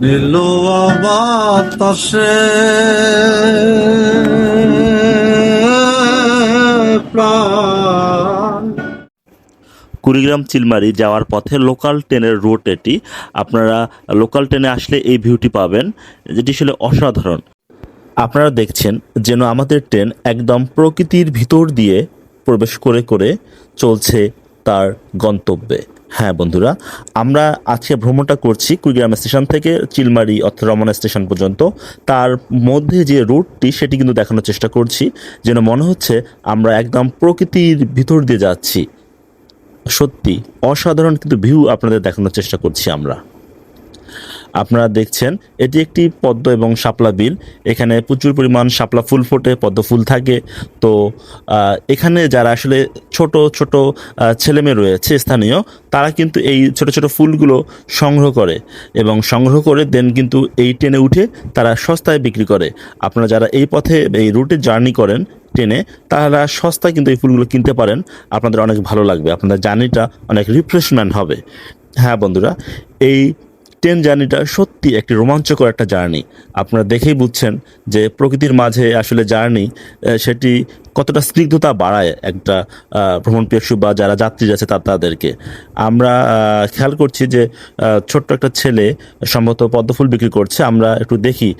নীল বাতাসে কুড়িগ্রাম চিলমারি যাওয়ার পথে লোকাল ট্রেনের রুট এটি। আপনারা লোকাল ট্রেনে আসলে এই ভিউটি পাবেন, যেটি ছিল অসাধারণ। আপনারা দেখছেন যেন আমাদের ট্রেন একদম প্রকৃতির ভিতর দিয়ে প্রবেশ করে করে চলছে তার গন্তব্যে। হ্যাঁ বন্ধুরা, আমরা আজকে ভ্রমণটা করছি কুড়িগ্রাম স্টেশন থেকে চিলমারি অর্থাৎ রমনা স্টেশন পর্যন্ত। তার মধ্যে যে রুটটি, সেটি কিন্তু দেখানোর চেষ্টা করছি। যেন মনে হচ্ছে আমরা একদম প্রকৃতির ভিতর দিয়ে যাচ্ছি। সত্যি, অসাধারণ কিন্তু ভিউ আপনাদের দেখানোর চেষ্টা করছি আমরা। আপনারা দেখছেন, এটি একটি পদ্ম এবং শাপলা বিল। এখানে প্রচুর পরিমাণ শাপলা ফুল ফোটে, পদ্ম ফুল থাকে। তো এখানে যারা আসলে ছোট ছোট ছেলেমেয়ে রয়েছে স্থানীয়, তারা কিন্তু এই ছোট ছোট ফুলগুলো সংগ্রহ করে এবং সংগ্রহ করে দেন কিন্তু এই ট্রেনে উঠে তারা সস্তায় বিক্রি করে। আপনারা যারা এই পথে এই রুটে জার্নি করেন ট্রেনে, তারা সস্তায় কিন্তু এই ফুলগুলো কিনতে পারেন। আপনাদের অনেক ভালো লাগবে। আপনাদের জার্নিটা অনেক রিফ্রেশমেন্ট হবে। হ্যাঁ বন্ধুরা, এই ট্রেন জার্নিটা সত্যি একটি রোমাঞ্চকর একটা জার্নি। আপনারা দেখেই বুঝছেন যে প্রকৃতির মাঝে আসলে জার্নি সেটি কতটা স্নিগ্ধতা বাড়ায় একটা ভ্রমণ পেশু বা যারা যাত্রী আছে তা তাদেরকে। আমরা খেয়াল করছি যে ছোট্ট একটা ছেলে সম্ভবত পদ্মফুল বিক্রি করছে। আমরা একটু দেখি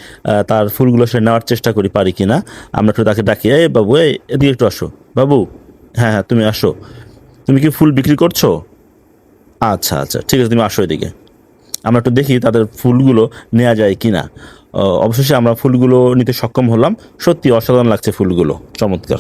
তার ফুলগুলো সে নেওয়ার চেষ্টা করি পারি কি না আমরা একটু তাকে ডাকি, এই বাবু, এই এদিকে একটু আসো। বাবু হ্যাঁ হ্যাঁ তুমি আসো। তুমি কি ফুল বিক্রি করছ? আচ্ছা আচ্ছা ঠিক আছে, তুমি আসো এদিকে। আমরা একটু দেখি তাদের ফুলগুলো নেওয়া যায় কি না অবশেষে আমরা ফুলগুলো নিতে সক্ষম হলাম। সত্যি অসাধারণ লাগছে ফুলগুলো। চমৎকার।